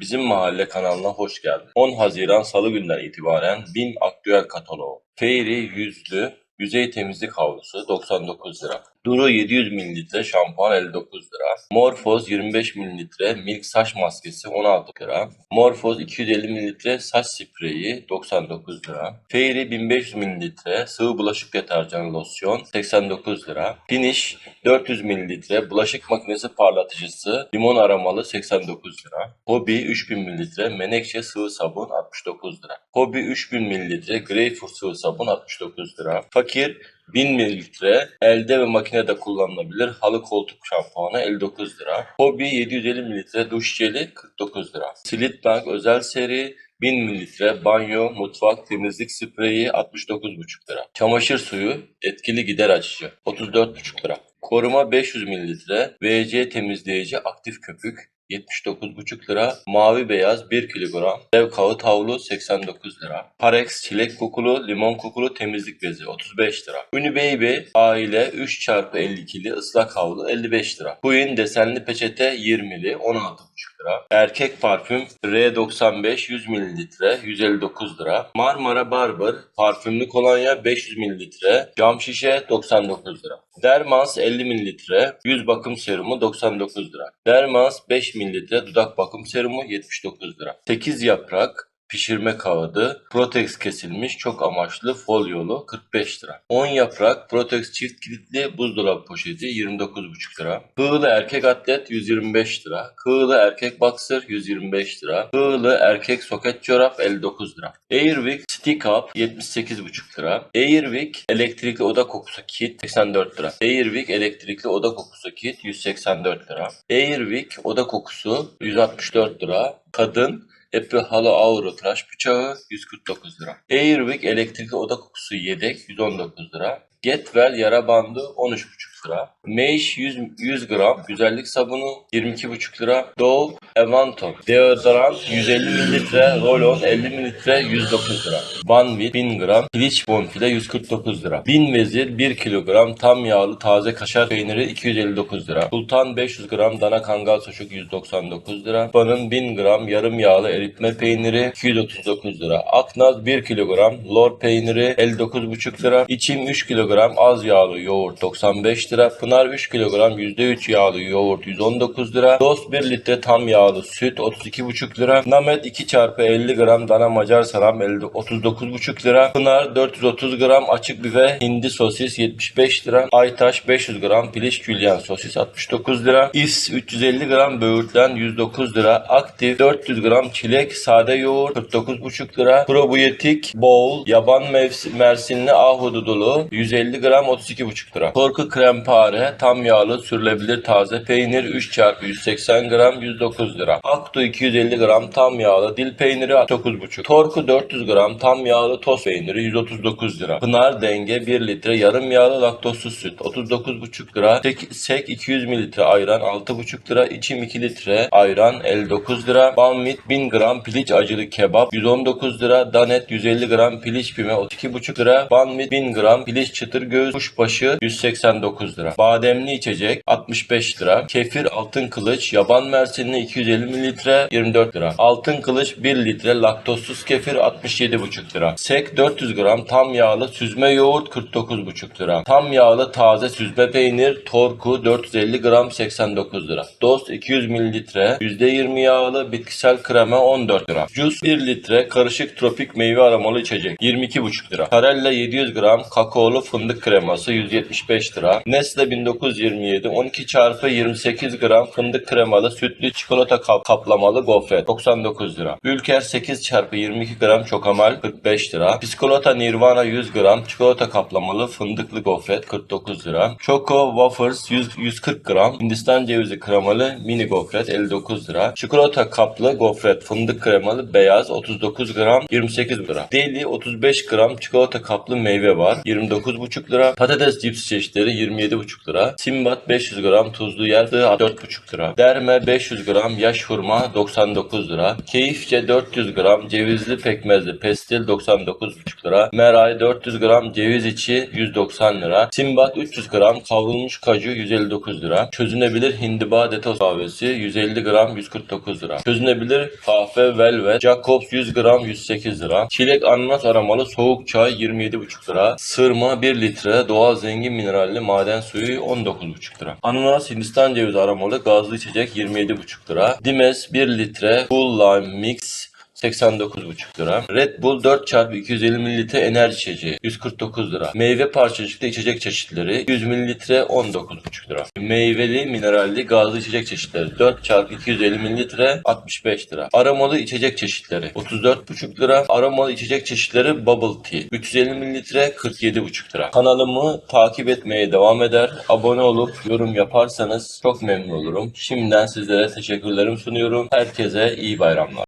Bizim Mahalle kanalına hoş geldin. 10 Haziran Salı günden itibaren BİM aktüel kataloğu. Fairy yüzlü yüzey temizlik havlusu 99 lira. Duru 700 ml şampuan 59 lira. Morphoz 25 ml milk saç maskesi 16 lira. Morphoz 250 ml saç spreyi 99 lira. Fairy 1500 ml sıvı bulaşık deterjanı losyon 89 lira. Finish 400 ml bulaşık makinesi parlatıcısı limon aromalı 89 lira. Hobby 3000 ml menekşe sıvı sabun 69 lira. Hobby 3000 ml greyfurt sıvı sabun 69 lira. Fakir 1000 mililitre elde ve makinede kullanılabilir halı koltuk şampuanı 59 lira. Hobby 750 mililitre duş jeli 49 lira. Slitbank özel seri 1000 mililitre banyo, mutfak, temizlik spreyi 69,5 lira. Çamaşır suyu etkili gider açıcı 34,5 lira. Koruma 500 mililitre VC temizleyici aktif köpük 79,5 lira. Mavi beyaz 1 kilogram. Dev kağıt havlu 89 lira. Parex çilek kokulu, limon kokulu temizlik bezi 35 lira. Unibaby aile 3x52'li ıslak havlu 55 lira. Queen desenli peçete 20'li 16,5 lira. Erkek parfüm R95 100 mililitre 159 lira. Marmara Barber parfümlü kolonya 500 mililitre cam şişe 99 lira. Dermans 50 mililitre yüz bakım serumu 99 lira. Dermans 5 mililitre dudak bakım serumu 79 lira. 8 yaprak pişirme kağıdı, Protex kesilmiş çok amaçlı folyolu 45 lira. 10 yaprak Protex çift kilitli buzdolabı poşeti 29,5 lira. Kığılı erkek atlet 125 lira. Kığılı erkek boxer 125 lira. Kığılı erkek soket çorap 59 lira. Airwick Stick Up 78,5 lira. Airwick elektrikli oda kokusu kit 84 lira. Airwick elektrikli oda kokusu kit 184 lira. Airwick oda kokusu 164 lira. Kadın Epi halı avro tıraş bıçağı 149 lira. Airwick elektrikli oda kokusu yedek 119 lira. Getwell yara bandı 13,5 lira. Meish 100, 100 gram güzellik sabunu 22,5 lira. Dove Avanton deodorant 150 mililitre, Rolon 50 mililitre 109 lira. Banvit 1000 gram, piliç bonfile 149 lira. Bin vezir 1 kilogram tam yağlı taze kaşar peyniri 259 lira. Sultan 500 gram dana kangal sucuk 199 lira. Banın 1000 gram yarım yağlı eritme peyniri 239 lira. Aknaz 1 kilogram, lor peyniri 59,5 lira. İçim 3 kilogram az yağlı yoğurt 95 lira. Pınar 3 kilogram %3 yağlı yoğurt 119 lira. Dost 1 litre tam yağlı süt 32,5 lira. Namet 2 çarpı 50 gram dana macar salam 50 39,5 lira. Pınar 430 gram açık büfe hindi sosis 75 lira. Aytaş 500 gram piliç külyen sosis 69 lira. İs 350 gram böğürtlen 109 lira. Aktif 400 gram çilek sade yoğurt 49,5 lira. Probiyotik bowl yaban mevsim, mersinli ahududulu 150 gram 32,5 lira. Korku krempare tam yağlı sürülebilir taze peynir 3 çarpı 180 gram 109 lira. Aktu 250 gram tam yağlı dil peyniri 9,5. Torku 400 gram tam yağlı toz peyniri 139 lira. Pınar denge 1 litre yarım yağlı laktozsuz süt 39,5 lira. Sek, sek 200 mililitre ayran 6,5 lira. İçim 2 litre ayran 59 lira. Banvit 1000 gram piliç acılı kebap 119 lira. Danet 150 gram piliç pime 32,5 lira. Banvit 1000 gram piliç çıtır göğüs kuşbaşı 189 lira. Bademli içecek 65 lira. Kefir altın kılıç yaban mersinli 250 mililitre 24 lira. Altın kılıç 1 litre laktozsuz kefir 67,5 lira. Sek 400 gram tam yağlı süzme yoğurt 49,5 lira. Tam yağlı taze süzme peynir torku 450 gram 89 lira. Dost 200 mililitre %20 yağlı bitkisel krema 14 lira. Jus 1 litre karışık tropik meyve aromalı içecek 22,5 lira. Karella 700 gram kakaolu fındık kreması 175 lira. Nesle 1927 12 çarpı 28 gram fındık kremalı sütlü çikolata kap kaplamalı gofret 99 lira. Ülker 8 çarpı 22 gram çokamal 45 lira. Piskolata Nirvana 100 gram çikolata kaplamalı fındıklı gofret 49 lira. Choco Wafers 100, 140 gram Hindistan cevizi kremalı mini gofret 59 lira. Çikolata kaplı gofret fındık kremalı beyaz 39 gram 28 lira. Deli 35 gram çikolata kaplı meyve var 29,5 36,5 lira. Patates cips çeşitleri 27,5 lira. Simbat 500 gram tuzlu yer 4,5 lira. Derme 500 gram yaş hurma 99 lira. Keyifçe 400 gram cevizli pekmezli pestil 99,5 lira. Meray 400 gram ceviz içi 190 lira. Simbat 300 gram kavrulmuş kaju 159 lira. Çözünebilir hindiba detoks kahvesi 150 gram 149 lira. Çözünebilir kahve velvet Jacobs 100 gram 108 lira. Çilek ananas aromalı soğuk çay 27,5 lira. Sırma 1 litre doğal zengin mineralli maden suyu 19,5 lira. Ananas Hindistan cevizi aromalı gazlı içecek 27,5 lira. Dimes 1 litre Full Lime Mix 89,5 lira. Red Bull 4x250 ml enerji içeceği 149 lira. Meyve parçacıklı içecek çeşitleri 100 ml 19,5 lira. Meyveli mineralli gazlı içecek çeşitleri 4x250 ml 65 lira. Aromalı içecek çeşitleri 34,5 lira. Aromalı içecek çeşitleri Bubble Tea 350 ml 47,5 lira. Kanalımı takip etmeye devam eder. Abone olup yorum yaparsanız çok memnun olurum. Şimdiden sizlere teşekkürlerimi sunuyorum. Herkese iyi bayramlar.